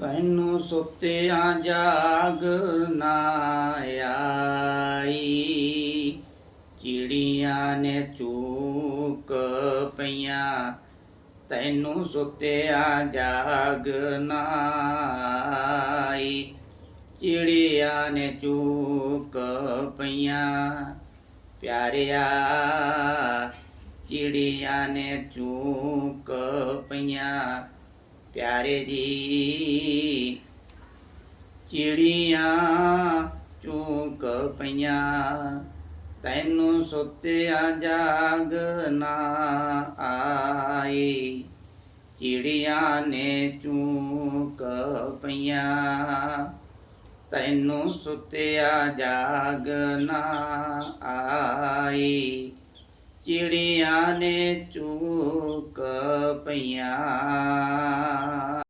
ਤੈਨੂੰ ਸੁੱਤਿਆਂ ਜਾਗ ਨਾ ਆਈ। ਚਿੜੀਆਂ ਨੇ ਚੂਕ ਪਈਆਂ, ਤੈਨੂੰ ਸੁੱਤਿਆਂ ਜਾਗ ਨਾ ਆਈ। ਚਿੜੀਆਂ ਨੇ ਚੂਕ ਪਈਆਂ, ਪਿਆਰਿਆ, ਚਿੜੀਆਂ ਨੇ ਚੂਕ ਪਈਆਂ। ਪਿਆਰੇ ਜੀ। ਚਿੜੀਆਂ ਚੂਕ ਪਈਆਂ, ਤੈਨੂੰ ਸੁੱਤਿਆ ਜਾਗ ਨਾ ਆਈ ਚਿੜੀਆਂ ਨੇ ਚੂਕ ਪਈਆਂ, ਤੈਨੂੰ ਸੁੱਤਿਆ ਜਾਗ ਨਾ ਆਈ ਚਿੜੀਆਂ ਨੇ ਚੂਕ ਪਈਆਂ